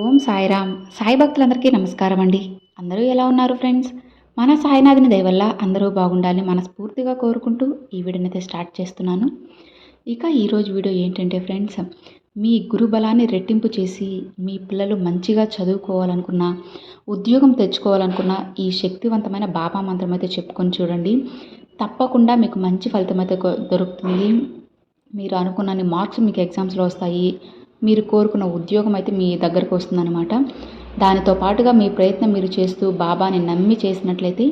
ఓం సాయిరామ్ సాయి భక్తులందరికీ నమస్కారం అండి. అందరూ ఎలా ఉన్నారు ఫ్రెండ్స్? మన సాయినాథుని దయవల్ల అందరూ బాగుండాలని మనస్ఫూర్తిగా కోరుకుంటూ ఈ వీడియోనైతే స్టార్ట్ చేస్తున్నాను. ఇక ఈరోజు వీడియో ఏంటంటే ఫ్రెండ్స్ మీ గురు బలాన్ని రెట్టింపు చేసి మీ పిల్లలు మంచిగా చదువుకోవాలనుకున్న ఉద్యోగం తెచ్చుకోవాలనుకున్న ఈ శక్తివంతమైన బాబా మంత్రం అయితే చెప్పుకొని చూడండి. తప్పకుండా మీకు మంచి ఫలితం అయితే దొరుకుతుంది. మీరు అనుకున్నన్ని మార్క్స్ మీకు ఎగ్జామ్స్లో వస్తాయి. మీరు కోరుకున్న ఉద్యోగం అయితే మీ దగ్గరకు వస్తుందన్నమాట. దానితో పాటుగా మీ ప్రయత్నం మీరు చేస్తూ బాబాని నమ్మి చేసినట్లయితే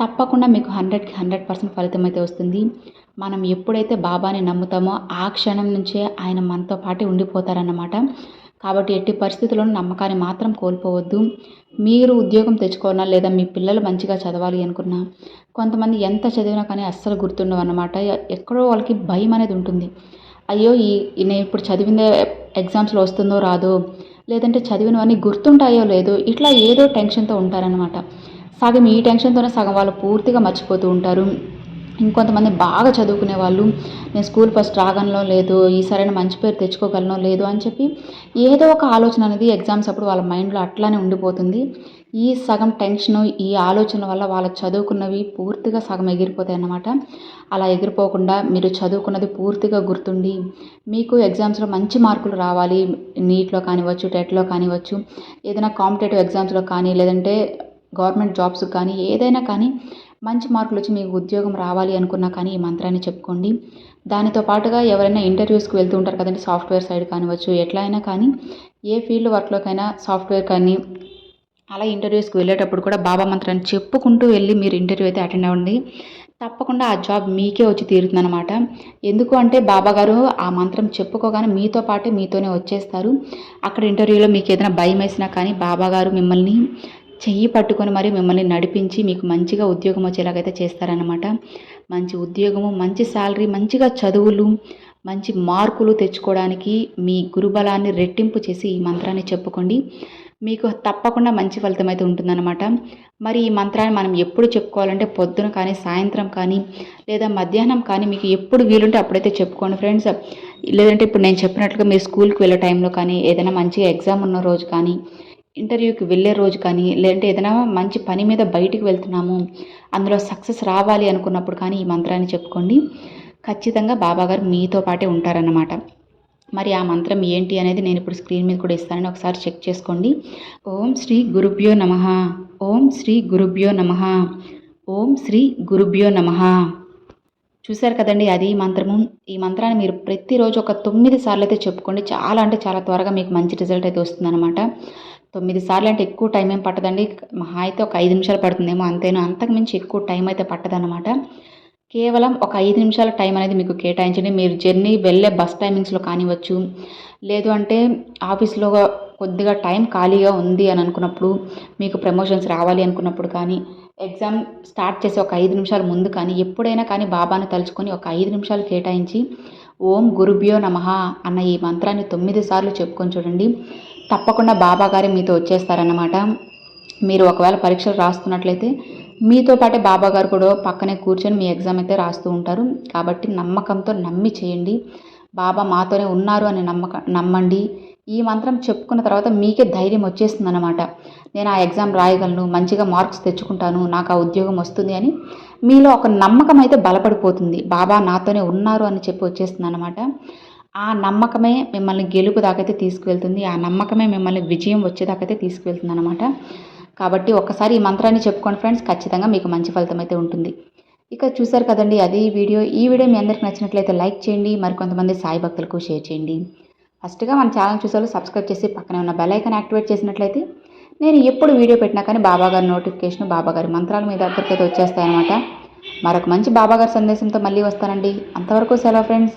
తప్పకుండా మీకు హండ్రెడ్కి హండ్రెడ్ పర్సెంట్ ఫలితం అయితే వస్తుంది. మనం ఎప్పుడైతే బాబాని నమ్ముతామో ఆ క్షణం నుంచే ఆయన మనతో పాటే ఉండిపోతారన్నమాట. కాబట్టి ఎట్టి పరిస్థితుల్లోనూ నమ్మకాన్ని మాత్రం కోల్పోవద్దు. మీరు ఉద్యోగం తెచ్చుకోవాలన్నా లేదా మీ పిల్లలు మంచిగా చదవాలి అనుకున్నా కొంతమంది ఎంత చదివినా కానీ అస్సలు గుర్తుండవు అన్నమాట ఎక్కడో వాళ్ళకి భయం అనేది ఉంటుంది. అయ్యో ఈ నేను ఇప్పుడు చదివిందే ఎగ్జామ్స్లో వస్తుందో రాదో లేదంటే చదివినవన్నీ గుర్తుంటాయో లేదో ఇట్లా ఏదో టెన్షన్తో ఉంటారనమాట సగం ఈ టెన్షన్తోనే సగం వాళ్ళు పూర్తిగా మర్చిపోతూ ఉంటారు. ఇంకొంతమంది బాగా చదువుకునే వాళ్ళు నేను స్కూల్ ఫస్ట్ రాగనో లేదు ఈసారైనా మంచి పేరు తెచ్చుకోగలనో లేదు అని చెప్పి ఏదో ఒక ఆలోచన అనేది ఎగ్జామ్స్ అప్పుడు వాళ్ళ మైండ్లో అట్లానే ఉండిపోతుంది. ఈ సగం టెన్షన్ ఈ ఆలోచన వల్ల వాళ్ళ చదువుకున్నవి పూర్తిగా సగం ఎగిరిపోతాయి అన్నమాట. అలా ఎగిరిపోకుండా మీరు చదువుకున్నది పూర్తిగా గుర్తుండి మీకు ఎగ్జామ్స్లో మంచి మార్కులు రావాలి నీట్లో కానివ్వచ్చు టెట్లో కానివ్వచ్చు ఏదైనా కాంపిటేటివ్ ఎగ్జామ్స్లో కానీ లేదంటే గవర్నమెంట్ జాబ్స్ కానీ ఏదైనా కానీ మంచి మార్కులు వచ్చి మీకు ఉద్యోగం రావాలి అనుకున్నా కానీ ఈ మంత్రాన్ని చెప్పుకోండి. దానితో పాటుగా ఎవరైనా ఇంటర్వ్యూస్కి వెళ్తూ ఉంటారు కదండి సాఫ్ట్వేర్ సైడ్ కానివచ్చు ఎట్లా అయినా కానీ ఏ ఫీల్డ్ వర్క్లోకైనా సాఫ్ట్వేర్ కానీ అలా ఇంటర్వ్యూస్కి వెళ్ళేటప్పుడు కూడా బాబా మంత్రాన్ని చెప్పుకుంటూ వెళ్ళి మీరు ఇంటర్వ్యూ అయితే అటెండ్ అవ్వండి. తప్పకుండా ఆ జాబ్ మీకే వచ్చి తీరుతుందనమాట ఎందుకు అంటే బాబా గారు ఆ మంత్రం చెప్పుకోగానే మీతో పాటే మీతోనే వచ్చేస్తారు. అక్కడ ఇంటర్వ్యూలో మీకు ఏదైనా భయం వేసినా కానీ బాబా గారు మిమ్మల్ని చెయ్యి పట్టుకొని మరి మిమ్మల్ని నడిపించి మీకు మంచిగా ఉద్యోగం వచ్చేలాగైతే చేస్తారనమాట మంచి ఉద్యోగము మంచి శాలరీ మంచిగా చదువులు మంచి మార్కులు తెచ్చుకోవడానికి మీ గురుబలాన్ని రెట్టింపు చేసి ఈ మంత్రాన్ని చెప్పుకోండి. మీకు తప్పకుండా మంచి ఫలితం అయితే ఉంటుందన్నమాట. మరి ఈ మంత్రాన్ని మనం ఎప్పుడు చెప్పుకోవాలంటే పొద్దున కానీ సాయంత్రం కానీ లేదా మధ్యాహ్నం కానీ మీకు ఎప్పుడు వీలుంటే అప్పుడైతే చెప్పుకోండి ఫ్రెండ్స్. లేదంటే ఇప్పుడు నేను చెప్పినట్లుగా మీరు స్కూల్కి వెళ్ళే టైంలో కానీ ఏదైనా మంచిగా ఎగ్జామ్ ఉన్న రోజు కానీ ఇంటర్వ్యూకి వెళ్ళే రోజు కానీ లేదంటే ఏదైనా మంచి పని మీద బయటికి వెళ్తున్నాము అందులో సక్సెస్ రావాలి అనుకున్నప్పుడు కానీ ఈ మంత్రాన్ని చెప్పుకోండి. ఖచ్చితంగా బాబాగారు మీతో పాటే ఉంటారన్నమాట. మరి ఆ మంత్రం ఏంటి అనేది నేను ఇప్పుడు స్క్రీన్ మీద కూడా ఇస్తానని ఒకసారి చెక్ చేసుకోండి. ఓం శ్రీ గురుభ్యో నమ. ఓం శ్రీ గురుభ్యో నమ. ఓం శ్రీ గురుభ్యో నమ. చూశారు కదండి అది ఈ మంత్రము. ఈ మంత్రాన్ని మీరు ప్రతిరోజు ఒక తొమ్మిది సార్లు అయితే చెప్పుకోండి. చాలా అంటే చాలా త్వరగా మీకు మంచి రిజల్ట్ అయితే వస్తుందన్నమాట. తొమ్మిది సార్లు అంటే ఎక్కువ టైం ఏం పట్టదండి. మహా అయితే ఒక ఐదు నిమిషాలు పడుతుందేమో అంతేనా? అంతకు మించి ఎక్కువ టైం అయితే పట్టదన్నమాట. కేవలం ఒక ఐదు నిమిషాల టైం అనేది మీకు కేటాయించండి. మీరు జర్నీ వెళ్ళే బస్ టైమింగ్స్లో కానివ్వచ్చు లేదు అంటే ఆఫీస్లో కొద్దిగా టైం ఖాళీగా ఉంది అని అనుకున్నప్పుడు మీకు ప్రమోషన్స్ రావాలి అనుకున్నప్పుడు కానీ ఎగ్జామ్ స్టార్ట్ చేసే ఒక ఐదు నిమిషాల ముందు కానీ ఎప్పుడైనా కానీ బాబాను తలుచుకొని ఒక ఐదు నిమిషాలు కేటాయించి ఓం గురుభ్యో నమ అన్న ఈ మంత్రాన్ని తొమ్మిది సార్లు చెప్పుకొని చూడండి. తప్పకుండా బాబాగారే మీతో వచ్చేస్తారన్నమాట. మీరు ఒకవేళ పరీక్షలు రాస్తున్నట్లయితే మీతో పాటే బాబా గారు కూడా పక్కనే కూర్చొని మీ ఎగ్జామ్ అయితే రాస్తూ ఉంటారు. కాబట్టి నమ్మకంతో నమ్మి చేయండి. బాబా మాతోనే ఉన్నారు అని నమ్మక నమ్మండి. ఈ మంత్రం చెప్పుకున్న తర్వాత మీకే ధైర్యం వచ్చేస్తుంది అనమాట నేను ఆ ఎగ్జామ్ రాయగలను మంచిగా మార్క్స్ తెచ్చుకుంటాను నాకు ఆ ఉద్యోగం వస్తుంది అని మీలో ఒక నమ్మకం అయితే బలపడిపోతుంది. బాబా నాతోనే ఉన్నారు అని చెప్పి వచ్చేస్తుంది అనమాట ఆ నమ్మకమే మిమ్మల్ని గెలుపు దాకైతే తీసుకువెళ్తుంది ఆ నమ్మకమే మిమ్మల్ని విజయం వచ్చేదాకైతే తీసుకువెళ్తుంది అనమాట కాబట్టి ఒక్కసారి ఈ మంత్రాన్ని చెప్పుకోండి ఫ్రెండ్స్ ఖచ్చితంగా మీకు మంచి ఫలితం అయితే ఉంటుంది. ఇక చూసారు కదండి అది వీడియో. ఈ వీడియో మీ అందరికి నచ్చినట్లయితే లైక్ చేయండి మరి కొంతమంది సాయి భక్తులకు షేర్ చేయండి. ఫస్ట్గా మన ఛానల్ చూసారు సబ్స్క్రైబ్ చేసి పక్కనే ఉన్న బెల్ ఐకాన్ యాక్టివేట్ చేసినట్లయితే నేను ఎప్పుడు వీడియో పెట్టినా కానీ బాబాగారి నోటిఫికేషన్ బాబాగారి మంత్రాలు మీ దగ్గరికి అయితే వచ్చేస్తాయన్నమాట. మరొక మంచి బాబాగారి సందేశంతో మళ్ళీ వస్తానండి. అంతవరకు సెలవు friends.